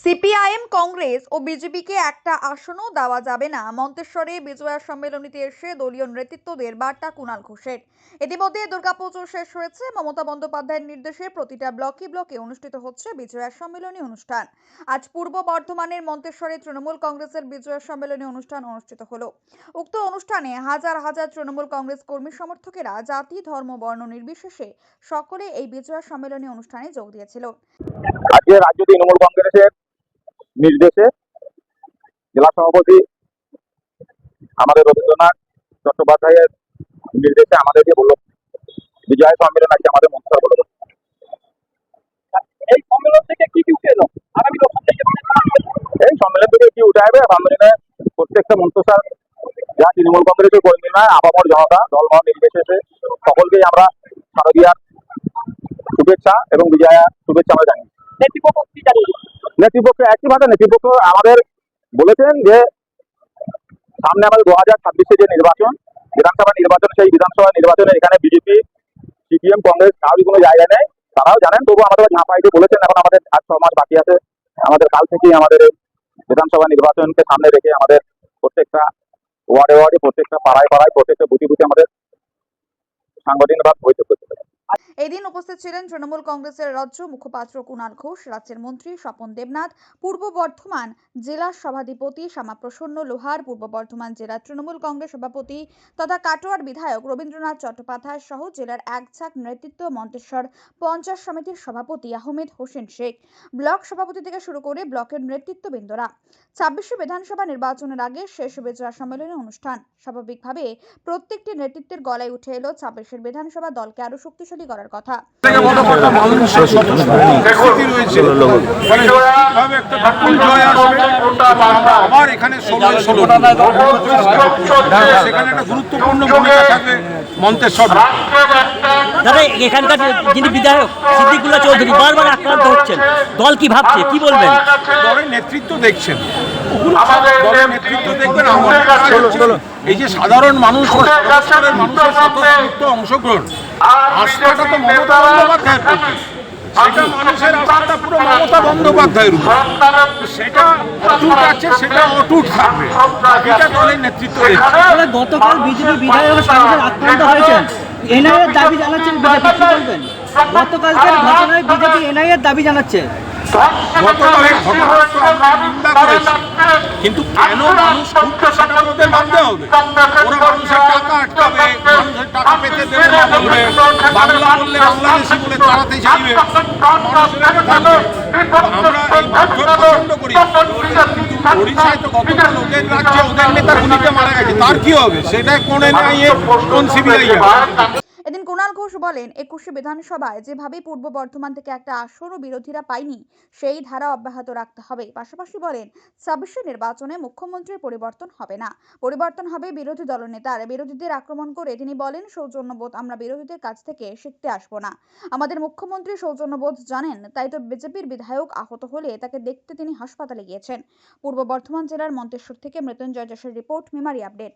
CPIM, Congress ও বিজেপিকে একটা আসনও দেওয়া যাবে না। মন্তেশ্বরে বিজয়া সম্মেলনীতে এসে দলীয় নেতৃত্বদের বার্তা কুণাল ঘোষের। ইতিমধ্যে দুর্গাপুজো শেষ হয়েছে। মমতা বন্দ্যোপাধ্যায়ের নির্দেশে প্রতিটা ব্লকে ব্লকে অনুষ্ঠিত হচ্ছে বিজয়া সম্মেলনী অনুষ্ঠান। আজ পূর্ব বর্ধমানের মন্তেশ্বরে তৃণমূল কংগ্রেসের বিজয়া সম্মেলনী অনুষ্ঠান অনুষ্ঠিত হলো। উক্ত অনুষ্ঠানে হাজার হাজার তৃণমূল কংগ্রেস কর্মী সমর্থকেরা জাতি, ধর্ম, বর্ণ নির্বিশেষে সকলে এই বিজয়া সম্মেলনী অনুষ্ঠানে যোগ দিয়েছিল। আজকে রাজ্য তৃণমূল কংগ্রেসের নির্দেশে জেলা সভাপতি আমাদের রবীন্দ্রনাথ চট্টোপাধ্যায়ের নির্দেশে আমাদেরকে বলল বিজয় সম্মেলন আজকে আমাদের মন্ত্রী বলল এই সম্মেলন থেকে কি কি উঠে এলো? আগামী এই সম্মেলন থেকে কি উঠে আসবে? সম্মেলনে প্রত্যেকটা মন্ত্রসার যা তৃণমূল কংগ্রেসের কর্মী নয় আপামর জনতা দলমত নির্বিশেষে সকলকেই আমরা শারদীয়ার শুভেচ্ছা এবং বিজয়া শুভেচ্ছা আমরা জানি নেতৃপক্ষ, একই ভাবে নেতৃপক্ষ আমাদের বলেছেন যে, সামনে আমাদের দু হাজার ছাব্বিশে যে নির্বাচন, বিধানসভা নির্বাচন, সেই বিধানসভা নির্বাচনে এখানে বিজেপি, সিপিএম, কংগ্রেস কারোর কোনো জায়গা নেই। তারাও জানেন তবু আমাদের ঝাঁপাইতে বলেছেন, এখন আমাদের আট ছ মাস বাকি আছে। আমাদের কাল থেকেই আমাদের বিধানসভা নির্বাচনকে সামনে রেখে আমাদের প্রত্যেকটা ওয়ার্ডে ওয়ার্ডে, প্রত্যেকটা পাড়ায় পাড়ায়, প্রত্যেকটা বুথে বুথে আমাদের সাংগঠনিকভাবে বৈঠক এদিন উপস্থিত ছিলেন তৃণমূল কংগ্রেসের রাজ্য মুখপাত্র কুণাল ঘোষ, রাজ্যের মন্ত্রী স্বপন দেবনাথ, পূর্ব বর্ধমান জেলা সভাধিপতি শ্যামাপ্রসন্ন লোহার, পূর্ব বর্ধমান জেলা তৃণমূল কংগ্রেস সভাপতি তথা কাটোয়ার বিধায়ক রবীন্দ্রনাথ চট্টোপাধ্যায় সহ জেলার একঝাঁক নেতৃত্ব মন্তেশ্বর পঞ্চায়েত সমিতির সভাপতি আহমেদ হোসেন শেখ। ব্লক সভাপতি থেকে শুরু করে ব্লকের নেতৃত্ববৃন্দরা। ছাব্বিশে বিধানসভা নির্বাচনের আগে শেষ বিজয়া সম্মেলনী অনুষ্ঠান। স্বাভাবিকভাবে প্রত্যেকটি নেতৃত্বের গলায় উঠে এলো ছাব্বিশের বিধানসভা দলকে আরও শক্তিশালী করার কথা। থেকে বড় কথা আমরা এখানে সেখানে একটা গুরুত্বপূর্ণ ভূমিকা থাকবে মন্তেশ্বর। দাদা এখানকার যিনি বিধায়ক সিদ্দিকুল্লাহ চৌধুরী বারবার আক্রান্ত হচ্ছেন। দল কি ভাবছে? কি বলবেন? দলের নেতৃত্ব দেখছেন। দলের নেতৃত্ব দেখবেন এই যে সাধারণ মানুষ মানুষের অংশগ্রহণ। আস্থাটা তো মমতা বন্দ্যোপাধ্যায়ের প্রতি সেটা মানুষের আস্থাটা পুরো মমতা বন্দ্যোপাধ্যায়ের সেটা অটুট আছে সেটা অটুট থাকবে। এটা দলের নেতৃত্ব গতকাল বিজেপি বিধায়ক আক্রান্ত হয়েছেন। এনআইএর দাবি জানাচ্ছেন বিজেপি। বলবেন? গতকালকের ঘটনায় বিজেপি এনআইএর দাবি জানাচ্ছে। গতকালের ঘটনার নিন্দা করেছি কিন্তু কেন মানুষ খুঁজছে সেটা ওদের ভাবতে হবে? ওরা মানুষের টাকা আটকাবে মানুষের টাকা পেতে দেবে না বলবে বাংলা বললে তার কি হবে সেটা কোন এনআইএ কোন সিবিআই ঘোষ বলেন, একুশে বিধানসভায় যেভাবে পূর্ব বর্ধমান থেকে একটা আসনও বিরোধীরা পায়নি, সেই ধারা অব্যাহত রাখতে হবে। পাশাপাশি বলেন, ছাব্বিশে নির্বাচনে মুখ্যমন্ত্রীর পরিবর্তন হবে না। পরিবর্তন হবে বিরোধী দলনেতার। বিরোধীদের আক্রমণ করে তিনি বলেন, সৌজন্যবোধ আমরা বিরোধীদের কাছ থেকে শিখতে আসব না। আমাদের মুখ্যমন্ত্রী সৌজন্যবোধ জানেন, তাই তো বিজেপির বিধায়ক আহত হলে তাকে দেখতে তিনি হাসপাতালে গিয়েছেন। পূর্ব বর্ধমান জেলার মন্তেশ্বর থেকে মৃত্যুঞ্জয় যশের রিপোর্ট, মেমারি আপডেট।